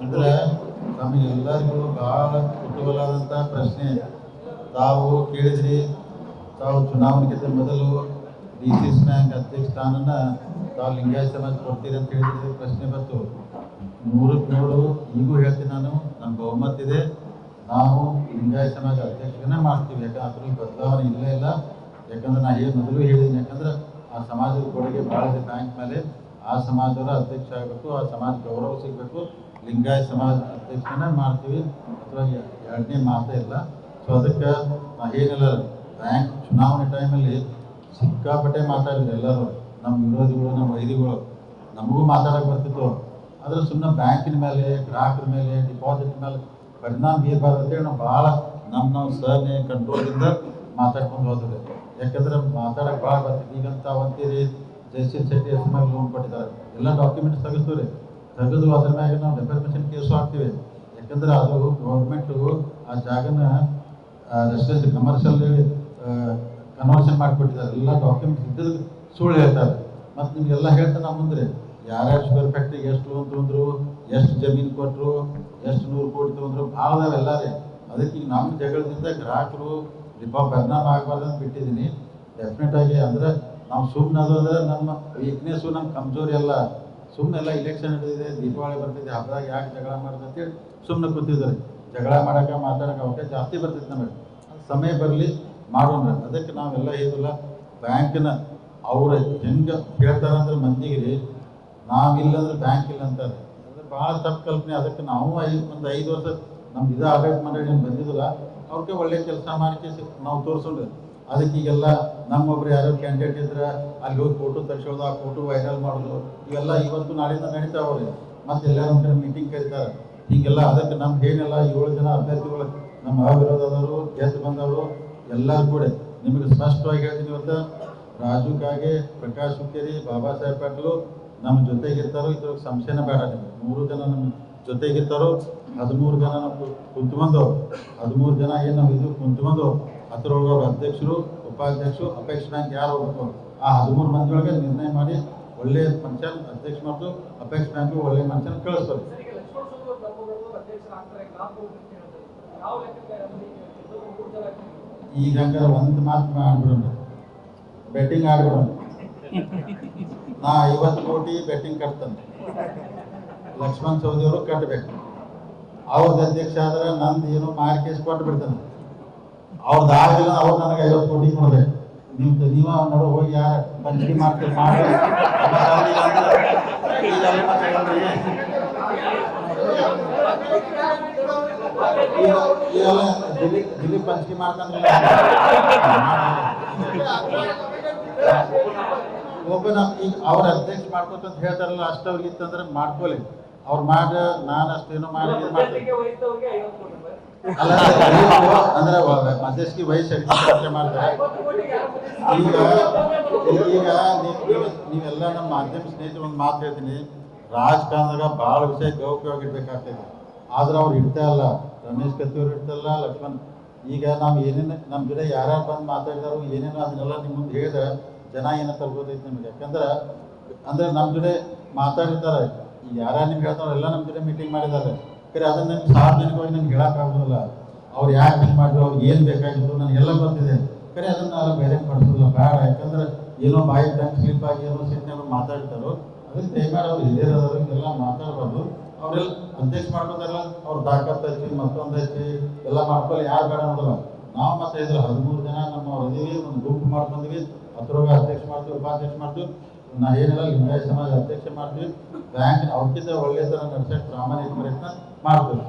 ಅಂದ್ರೆ ನಮಗೆಲ್ಲರಿಗೂ ಬಹಳ ಕುತೂಹಲವಾದಂಥ ಪ್ರಶ್ನೆ. ತಾವು ಕೇಳಿದ್ರಿ, ತಾವು ಚುನಾವಣೆಗಿಂತ ಮೊದಲು ಡಿ ಸಿ ಬ್ಯಾಂಕ್ ಅಧ್ಯಕ್ಷ ಸ್ಥಾನನ ತಾವು ಲಿಂಗಾಯತ ಸಮಾಜ ಕೊಡ್ತೀರಿ ಅಂತ ಹೇಳಿದ್ರೆ ಪ್ರಶ್ನೆ ಬಂತು. ನೂರಕ್ಕೆ ನೂರು, ಈಗೂ ಹೇಳ್ತೀನಿ ನಾನು ನಮ್ಮ ಬಹುಮತ ಇದೆ. ನಾವು ಲಿಂಗಾಯತ ಸಮಾಜ ಅಧ್ಯಕ್ಷನೇ ಮಾಡ್ತೀವಿ, ಯಾಕಂದ್ರೆ ಬದಲಾವಣೆ ಇಲ್ಲೇ ಇಲ್ಲ. ಯಾಕಂದ್ರೆ ನಾ ಏನು ಮೊದಲು ಹೇಳಿದ್ದೀನಿ, ಯಾಕಂದ್ರೆ ಆ ಸಮಾಜದ ಕೊಡುಗೆ ಭಾಳ ಇದೆ ಬ್ಯಾಂಕ್ ಮೇಲೆ. ಆ ಸಮಾಜದ ಅಧ್ಯಕ್ಷ ಆಗಬೇಕು, ಆ ಸಮಾಜ ಗೌರವ ಸಿಗಬೇಕು. ಲಿಂಗಾಯತ ಸಮಾಜ ಅಧ್ಯಕ್ಷನೇ ಮಾಡ್ತೀವಿ. ಅಥವಾ ಎರಡನೇ ಮಾತೇ ಇಲ್ಲ. ಸೊ ಅದಕ್ಕೆ ಏನಿಲ್ಲ, ಬ್ಯಾಂಕ್ ಚುನಾವಣೆ ಟೈಮಲ್ಲಿ ಸಿಕ್ಕಾಪಟ್ಟೆ ಮಾತಾಡಿದ್ರು ಎಲ್ಲರೂ. ನಮ್ಮ ವಿರೋಧಿಗಳು, ನಮ್ಮ ವೈರಿಗಳು. ನಮಗೂ ಮಾತಾಡಕ್ಕೆ ಬರ್ತಿತ್ತು. ಆದರೆ ಸುಮ್ಮನೆ ಬ್ಯಾಂಕಿನ ಮೇಲೆ, ಗ್ರಾಹಕರ ಮೇಲೆ ಡಿಪಾಸಿಟ್ ಮೇಲೆ ಪರಿಣಾಮ ಬೀರಬಾರ್ದು ಅಂತೇಳಿ ನಾವು ಭಾಳ ನಮ್ಮ ನಾವು ಸಹನೆ ಕಂಟ್ರೋಲಿಂದ ಮಾತಾಡ್ಕೊಂಡು ಹೋದ್ರೆ ಯಾಕಂದ್ರೆ ಮಾತಾಡಕ್ಕೆ ಭಾಳ ಬರ್ತಿತ್ತು. ಈಗಂತ ಅಂತೀರಿ ಜಯಶ್ರೀ ಶೆಟ್ಟಿ ಹೆಸರು ಮೇಲೆ ಲೋನ್ ಕೊಟ್ಟಿದ್ದಾರೆ. ಎಲ್ಲ ಡಾಕ್ಯುಮೆಂಟ್ಸ್ ತೆಗೆಸ್ತೀವಿ ರೀ ತೆಗೆದು ಅದ್ರ ಮ್ಯಾಗ ನಾವು ಡೆಫರ್ಮೇಷನ್ ಕೇಸು ಹಾಕ್ತೀವಿ. ಯಾಕಂದ್ರೆ ಅದು ಗೌರ್ಮೆಂಟು ಆ ಜಾಗನ ರೆಸಿಡೆನ್ಸಿ ಕಮರ್ಷಿಯಲ್ ಕನ್ವರ್ಷನ್ ಮಾಡಿಕೊಟ್ಟಿದ್ದಾರೆ. ಎಲ್ಲ ಡಾಕ್ಯುಮೆಂಟ್ಸ್ ಇದ್ದಿದ್ದು ಸುಳ್ಳು ಹೇಳ್ತಾರೆ. ಮತ್ತು ನಿಮಗೆಲ್ಲ ಹೇಳ್ತಾರೆ ನಮ್ಮ ಮುಂದೆ. ಯಾರ್ಯಾರು ಶುಗರ್ ಫ್ಯಾಕ್ಟ್ರಿಗೆ ಎಷ್ಟು ಲೋನ್ ತೊಗೊಂಡ್ರು, ಎಷ್ಟು ಜಮೀನು ಕೊಟ್ಟರು ಎಷ್ಟು ನೂರು ಕೋಟಿ ತೊಗೊಂಡ್ರು ಭಾಳ ಅದಾವೆ ಎಲ್ಲ ರೀ ಅದಕ್ಕೆ ಈಗ ನಮ್ಮ ಜಗಳದಿಂದ ಗ್ರಾಹಕರು ರಿಪಾ ಪರಿಣಾಮ ಆಗಬಾರ್ದು ಅಂತ ಬಿಟ್ಟಿದ್ದೀನಿ. ಡೆಫಿನೆಟ್ ಆಗಿ ಅಂದರೆ ನಾವು ಸುಮ್ಮನೆ ಅದು ನಮ್ಮ ವೀಕ್ನೆಸ್ಸು ನಮ್ಮ ಕಮ್ಜೋರಿ ಅಲ್ಲ ಸುಮ್ಮನೆ ಎಲ್ಲ ಇಲೆಕ್ಷನ್ ನಡೆದಿದೆ, ದೀಪಾವಳಿ ಬರ್ತಿದೆ, ಹಬ್ಬದಾಗ ಯಾಕೆ ಜಗಳ ಮಾಡೋದು ಅಂತೇಳಿ ಸುಮ್ಮನೆ ಕೂತಿದ್ದಾರೆ. ಜಗಳ ಮಾಡೋಕೆ, ಮಾತಾಡೋಕೆ ಅವಕಾಶ ಜಾಸ್ತಿ ಬರ್ತಿತ್ತು ನಮಗೆ. ಸಮಯ ಬರಲಿ, ಮಾಡೋಣ. ಅದಕ್ಕೆ ನಾವೆಲ್ಲ ಇದಿಲ್ಲ ಬ್ಯಾಂಕಿನ ಅವ್ರ ಹೆಂಗೆ ಹೇಳ್ತಾರಂದ್ರೆ ಮಂದಿಗೆ ರೀ ನಾವಿಲ್ಲ ಅಂದ್ರೆ ಬ್ಯಾಂಕ್ ಇಲ್ಲ ಅಂತಾರೆ. ಅಂದ್ರೆ ಭಾಳ ತಪ್ಪು ಕಲ್ಪನೆ. ಅದಕ್ಕೆ ನಾವು ಐದು, ಒಂದು ಐದು ವರ್ಷ ನಮ್ದು ಇದು ಆಡಳಿತ ಮಾಡಿ ಬಂದಿದ್ದಿಲ್ಲ ಅವ್ರಿಗೆ ಒಳ್ಳೆ ಕೆಲಸ ಮಾಡಿಕೆ ನಾವು ತೋರಿಸೋಣ್ರಿ ಅದಕ್ಕೆ ಈಗೆಲ್ಲ ನಮ್ಮೊಬ್ರು ಯಾರೋ ಕ್ಯಾಂಡಿಡೇಟ್ ಇದ್ರೆ ಅಲ್ಲಿ ಹೋಗಿ ಫೋಟೋ ತರಿಸೋದು, ಆ ಫೋಟೋ ವೈರಲ್ ಮಾಡೋದು, ಇವೆಲ್ಲ ಇವತ್ತು ನಾಳೆಯಿಂದ ನಡೀತಾವ್ರಿ ಮತ್ತೆ ಎಲ್ಲರೂ ಕಡೆ ಮೀಟಿಂಗ್ ಕರೀತಾರೆ. ಹೀಗೆಲ್ಲ ಅದಕ್ಕೆ ನಮ್ಗೆ ಏನೆಲ್ಲ, ಏಳು ಜನ ಅಭ್ಯರ್ಥಿಗಳು, ನಮ್ಮ ಅವಿರೋಧದವರು, ಗೆದ್ದು ಬಂದವರು, ಎಲ್ಲರೂ ಕೂಡ. ನಿಮಗೆ ಸ್ಪಷ್ಟವಾಗಿ ಹೇಳ್ತೀನಿ ಇವತ್ತು, ರಾಜು ಕಾಗೆ, ಪ್ರಕಾಶ್ ಹುಕ್ಕೇರಿ, ಬಾಬಾ ಸಾಹೇಬ್ ಪಾಟೀಲು ನಮ್ಮ ಜೊತೆಗಿರ್ತಾರೋ ಇದ್ರ ಸಂಶಯನ ಬೇಡ ನಿಮ್ಗೆ. ಮೂರು ಜನ ನಮ್ಮ ಜೊತೆಗಿರ್ತಾರೋ ಹದಿಮೂರು ಜನ ನಾವು ಕುಂತ್ಕೊಂಡು ಹದಿಮೂರು ಜನ ಏನು ನಾವು ಇದು ಕುಂತ್ಕೊಂಡು ಅವ್ರ ಅಧ್ಯಕ್ಷರು, ಉಪಾಧ್ಯಕ್ಷರು, ಅಪೇಕ್ಷ ಬ್ಯಾಂಕ್ ಯಾರು ಹೋಗ್ಬೇಕು? ಆ ಹದಿಮೂರು ಮಂದಿ ಒಳಗೆ ನಿರ್ಣಯ ಮಾಡಿ ಒಳ್ಳೆ ಮನುಷ್ಯ ಅಧ್ಯಕ್ಷ ಮತ್ತು ಅಪೇಕ್ಷ ಬ್ಯಾಂಕ್ ಒಳ್ಳೆ ಮನುಷ್ಯನ ಕಳಿಸ್ತಾರೆ. ಈಗ ಹಂಗಾರೆ ಒಂದು ಮಾತು ಆಡ್ಬಿಡೋಣ ಬೆಟ್ಟಿಂಗ್ ಆಡ್ಬಿಡೋಣ. ನಾ ಐವತ್ತು ಕೋಟಿ ಬೆಟ್ಟಿಂಗ್ ಕಟ್ತಾನೆ. ಲಕ್ಷ್ಮಣ್ ಸೌದಿಯವರು ಕಟ್ಟಬೇಕು ಅವ್ರದ್ದು ಅಧ್ಯಕ್ಷ ಆದ್ರೆ ನಂದು ಏನೋ ಮಾರ್ಕೇಸ್ ಕೊಟ್ಟು ಬಿಡ್ತಾನೆ ಅವ್ರದ್ದು ಆಗಿಲ್ಲ ಅವ್ರು ನನಗೆ ಐವತ್ತು ಕೋಟಿ ಕೊಡ್ಬೇಕು ನೀವು ನೀವ ನಡು, ಹೋಗಿ ಯಾರು ಪಂಚಮಿ ಮಾಡ್ತೀರಿ, ಮಾಡಿ. ದಿಲೀಪ್ ಪಂಚಿ ಮಾಡ್ತಾನೆ. ಒಬ್ಬ ಈಗ ಅವ್ರ ಅಧ್ಯಕ್ಷ ಮಾಡ್ಕೋತ ಹೇಳ್ತಾರಲ್ಲ ಅಷ್ಟವ್ರಿಗೆ ಇತ್ತಂದ್ರೆ ಮಾಡ್ಕೊಲಿ. ಅವ್ರು ಮಾಡ ನಾನು ಅಷ್ಟೇನು ಮಾಡಿ ಇದು ಮಾಡ್ತೀನಿ. ಅಲ್ಲ ನೀವು ಅಂದ್ರೆ ಮಧ್ಯಸ್ಥಿ ವಯಸ್ಸು ಚರ್ಚೆ ಮಾಡ್ತಾರೆ. ಈಗ ಈಗ ನೀವು- ನೀವು- ನೀವೆಲ್ಲ ನಮ್ಮ ಮಾಧ್ಯಮ ಸ್ನೇಹಿತರು ಒಂದು ಮಾತು ಹೇಳ್ತೀನಿ. ರಾಜಕಾರಣದಾಗ ಭಾಳ ವಿಷಯ ಗೌಪ್ಯವಾಗಿ ಇಡ್ಬೇಕಾಗ್ತದೆ ಆದ್ರೆ ಅವ್ರು ಇಡ್ತಾ ಇಲ್ಲ. ರಮೇಶ್ ಕತ್ತಿಯವ್ರು ಇಡ್ತಲ್ಲ ಲಕ್ಷ್ಮಣ್. ಈಗ ನಾವು ಏನೇನು ನಮ್ಮ ಜೊತೆ ಯಾರ್ಯಾರು ಬಂದು ಮಾತಾಡಿದಾರೋ ಏನೇನು ಅದನ್ನೆಲ್ಲ ನಿಮ್ಮ ಮುಂದೆ ಹೇಳಿದ್ರೆ ಜನ ಏನಂತ ಗೊತ್ತೈತೆ ನಿಮ್ಗೆ. ಯಾಕಂದ್ರೆ ಅಂದ್ರೆ ನಮ್ಮ ಜೊತೆ ಮಾತಾಡಿರ್ತಾರೆ. ಯಾರ್ಯಾರು ನಿಮ್ಗೆ ಎಲ್ಲ ನಮ್ಮ ಜೊತೆ ಮೀಟಿಂಗ್ ಮಾಡಿದ್ದಾರೆ. ಕರೆ ಅದನ್ನ ನಿಮ್ಗೆ ಸಾರ್ವಜನಿಕವಾಗಿ ನಮ್ಗೆ ಹೇಳೋಕ್ಕಾಗೋದಿಲ್ಲ ಅವ್ರು ಯಾಕೆ ಹಿಂಗೆ ಮಾಡಿದ್ರು, ಅವ್ರಿಗೆ ಏನು ಬೇಕಾಗಿತ್ತು, ನನಗೆಲ್ಲ ಗೊತ್ತಿದೆ. ಕರೆ ಅದನ್ನ ನಾವು ಬೇರೆ ಪಡಿಸೋದಿಲ್ಲ. ಬೇಡ, ಯಾಕಂದ್ರೆ ಏನೋ ಬಾಯಿ ಟಂಗ್ ಸ್ಲಿಪ್ ಆಗಿ ಏನೋ ಸಿಟ್ಟಿನಾಗ ಮಾತಾಡ್ತಾರೋ ಅದಕ್ಕೆ ದಯಮಾಡಿ ಅವ್ರು ಹಿರಿಯರದವರು ಎಲ್ಲ ಮಾತಾಡಬಾರ್ದು. ಅವರೆಲ್ಲ ಅಧ್ಯಕ್ಷ ಮಾಡ್ಕೋತಾರಲ್ಲ ಅವ್ರು ಡಾಕ್ಟರ್ ಐತಿ ಮತ್ತೊಂದು ಐತಿ ಎಲ್ಲ ಮಾಡ್ಕೊಳ್ಳಿ, ಯಾರು ಬೇಡ ನೋಡಲ್ಲ. ನಾವು ಮತ್ತೆ ಇದ್ರ ಹದಿಮೂರು ಜನ ನಮ್ಮ ಒಂದು ಗುಂಪು ಮಾಡ್ಕೊಂಡ್ವಿ ಅದ್ರೊಳಗೆ ಅಧ್ಯಕ್ಷ ಮಾಡ್ತೀವಿ, ಉಪಾಧ್ಯಕ್ಷ ಮಾಡ್ತೀವಿ. ನಾ ಏನಿಲ್ಲ ಲಿಂಗಾಯತ ಸಮಾಜ ಅಧ್ಯಕ್ಷ ಮಾಡ್ತೀವಿ. ಬ್ಯಾಂಕ್ ಅವಕ್ಕಿಂತ ಒಳ್ಳೆ ಥರ ನಡ್ಸಕ್ಕೆ ಪ್ರಾಮಾಣಿಕ ಪ್ರಯತ್ನ ಮಾಡ್ತೀವಿ.